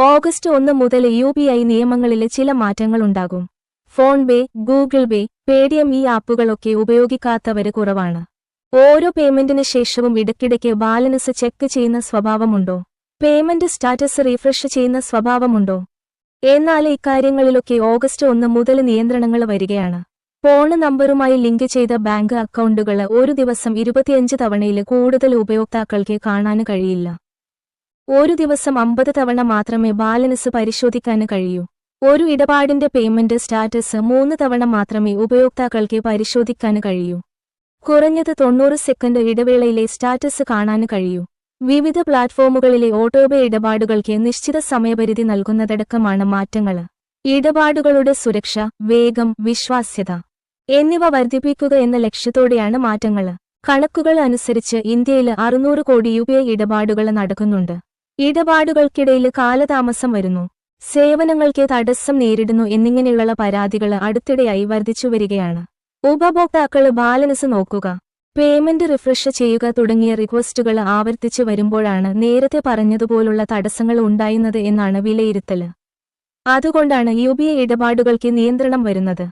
August ഒന്ന് മുതൽ U P I നിയമങ്ങളിലെ ചില മാറ്റങ്ങളുണ്ടാകും. PhonePe Google Pay Paytm ഈ ആപ്പുകളൊക്കെ ഉപയോഗിക്കാത്തവര് കുറവാണ്. ഓരോ പേയ്മെന്റിന് ശേഷവും ഇടയ്ക്കിടയ്ക്ക് ബാലൻസ് ചെക്ക് ചെയ്യുന്ന സ്വഭാവമുണ്ടോ? പേയ്മെന്റ് സ്റ്റാറ്റസ് റീഫ്രഷ് ചെയ്യുന്ന സ്വഭാവമുണ്ടോ? എന്നാൽ ഇക്കാര്യങ്ങളിലൊക്കെ ഓഗസ്റ്റ് ഒന്ന് മുതൽ നിയന്ത്രണങ്ങൾ വരികയാണ്. ഫോൺ നമ്പറുമായി ലിങ്ക് ചെയ്ത ബാങ്ക് അക്കൗണ്ടുകൾ ഒരു ദിവസം ഇരുപത്തിയഞ്ച് തവണയിൽ കൂടുതൽ ഉപയോക്താക്കൾക്ക് കാണാൻ കഴിയില്ല. ഒരു ദിവസം അമ്പത് തവണ മാത്രമേ ബാലൻസ് പരിശോധിക്കാൻ കഴിയൂ. ഒരു ഇടപാടിന്റെ പേയ്മെന്റ് സ്റ്റാറ്റസ് മൂന്ന് തവണ മാത്രമേ ഉപയോക്താക്കൾക്ക് പരിശോധിക്കാൻ കഴിയൂ. കുറഞ്ഞത് തൊണ്ണൂറ് സെക്കൻഡ് ഇടവേളയിലെ സ്റ്റാറ്റസ് കാണാൻ കഴിയൂ. വിവിധ പ്ലാറ്റ്ഫോമുകളിലെ ഓട്ടോപേ ഇടപാടുകൾക്ക് നിശ്ചിത സമയപരിധി നൽകുന്നതടക്കമാണ് മാറ്റങ്ങൾ ഇടപാടുകളുടെ സുരക്ഷ വേഗം വിശ്വാസ്യത എന്നിവ വർദ്ധിപ്പിക്കുക എന്ന ലക്ഷ്യത്തോടെയാണ് മാറ്റങ്ങൾ കണക്കുകൾ അനുസരിച്ച് ഇന്ത്യയിൽ അറുന്നൂറ് കോടി യു ഇടപാടുകൾ നടക്കുന്നുണ്ട്. ഇടപാടുകൾക്കിടയിൽ കാലതാമസം വരുന്നു. സേവനങ്ങൾക്ക് തടസ്സം നേരിടുന്നു എന്നിങ്ങനെയുള്ള പരാതികൾ അടുത്തിടെയായി വർദ്ധിച്ചുവരികയാണ് ഉപഭോക്താക്കൾ ബാലൻസ് നോക്കുക. പേയ്മെന്റ് റിഫ്രഷ് ചെയ്യുക തുടങ്ങിയ റിക്വസ്റ്റുകൾ ആവർത്തിച്ചു വരുമ്പോഴാണ് നേരത്തെ പറഞ്ഞതുപോലുള്ള തടസ്സങ്ങൾ ഉണ്ടായുന്നത് എന്നാണ് വിലയിരുത്തൽ അതുകൊണ്ടാണ് യു ഇടപാടുകൾക്ക് നിയന്ത്രണം വരുന്നത്.